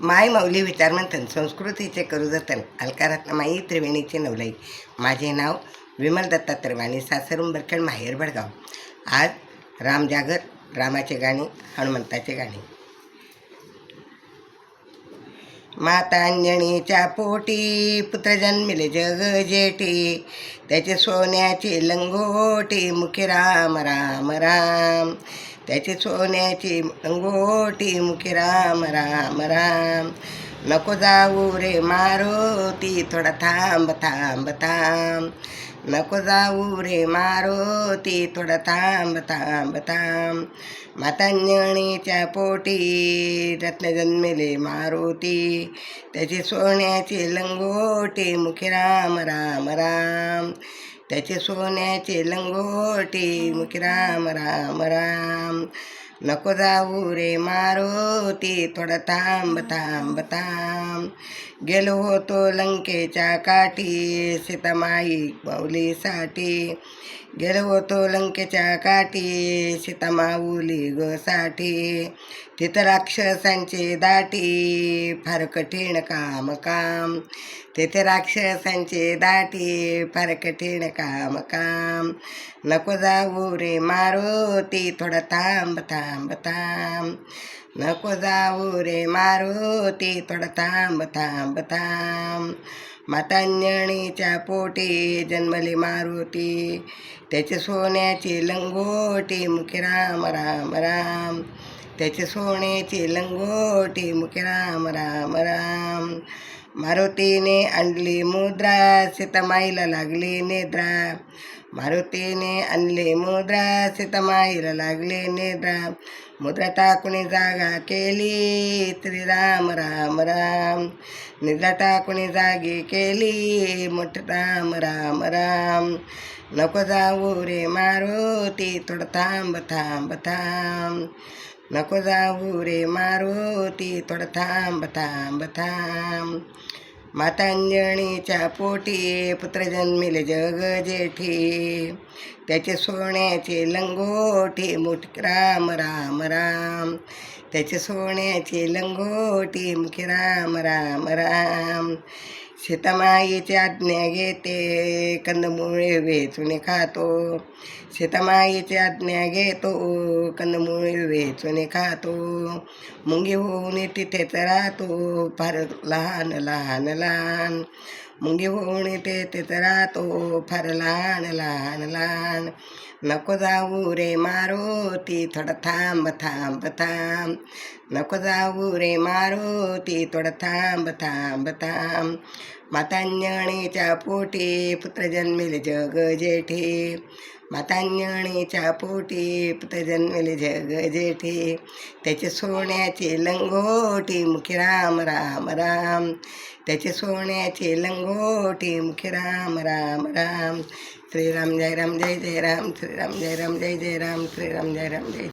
माय माऊली विचारमंथन संस्कृतीचे करू जतन अलकारात्माई त्रिवेणीचे नवलाई. माझे नाव विमल दत्ता त्रिवाणी सासर उंबरखेड माहेर भडगाव. आज रामजागर रामाचे गाणे हनुमंताचे गाणे. मातांजणीच्या पोटी पुत्र जन्मिले जग जेठी त्याचे सोन्याची लंगोटी मुखी राम राम राम. त्याची सोन्याची लंगोटी मुखी राम राम राम. नको जाऊ रे मारुती थोडा थांब थांब थांब. नको जाऊ रे मारुती थोडा थांब थांब थांब. मातांजणीच्या पोटी रत्न जन्मेले मारुती त्याची सोन्याची लंगोटी मुखी राम राम राम. त्याचे सोन्याचे लंगोटी मुख राम राम राम. नको जाऊ रे मारुती थोडं थांब थांब थांब. गेलो होतो लंकेच्या काठी सीतामाई माऊलीसाठी गेलो होतो लंकेच्या काठी सीतामाऊली ग तिथं राक्षसांचे दाटी फार कठीण काम काम. तिथे राक्षसांचे दाटी फार कठीण काम काम. नको जाऊ रे मारुती थोडं थांब थांब. थांब नको जाऊ रे मारुती थोडा थांब थांब थांब मातांजणीच्या पोटी जन्मली मारुती त्याची सोन्याची लंगोटी मुखी राम राम राम त्याची सोन्याची लंगोटी मुखी राम राम राम मारुतीने आणली मुद्रा सीतामाईला लागली निद्रा. मारुतीने आणली मुद्रा सीतामाईला लागली निद्रा. मुद्रा टाकुणी जागा केली त्री राम राम राम. निद्रा टाकुणी जागी केली मोठ राम राम राम. नको जाऊ रे मारुती थोडं थांब थांब थांब. नको जाऊ रे मारुती थोडं थांब थांब थांब मातांजणीच्या पोटी पुत्र जन्मिले जग जेठी त्याचे सोन्याचे लंगोटी मुठ राम राम राम त्याचे सोन्याचे लंगोटी मुखी राम राम राम सीतामाईची आज्ञा घेते कंदमुळे वेचून खातो सीतामाईची आज्ञा घेतो कंदमुळे वेचून खातो. मुंगी होऊन तिथेच राहतो फार लहान लहान लहान. मुंगी होऊन तिथेच राहतो फार लहान लहान लहान. नको जाऊ रे मारुती थोडं थांब थांब थांब. नको जाऊ रे मारो ती थोडं थांब थांब थांब. मातांजणीच्या पोटी पुत्र जन्मिले जग जेठी. मातांजणीच्या पोटी पुत्र जन्मिले जग जेठी. त्याचे सोन्याची लंगोटी मुखी राम राम राम. त्याचे सोन्याची लंगोटी मुखी राम राम राम. श्रीराम जय राम जय जय राम. श्रीराम जय राम जय जय राम. श्रीराम जय राम जय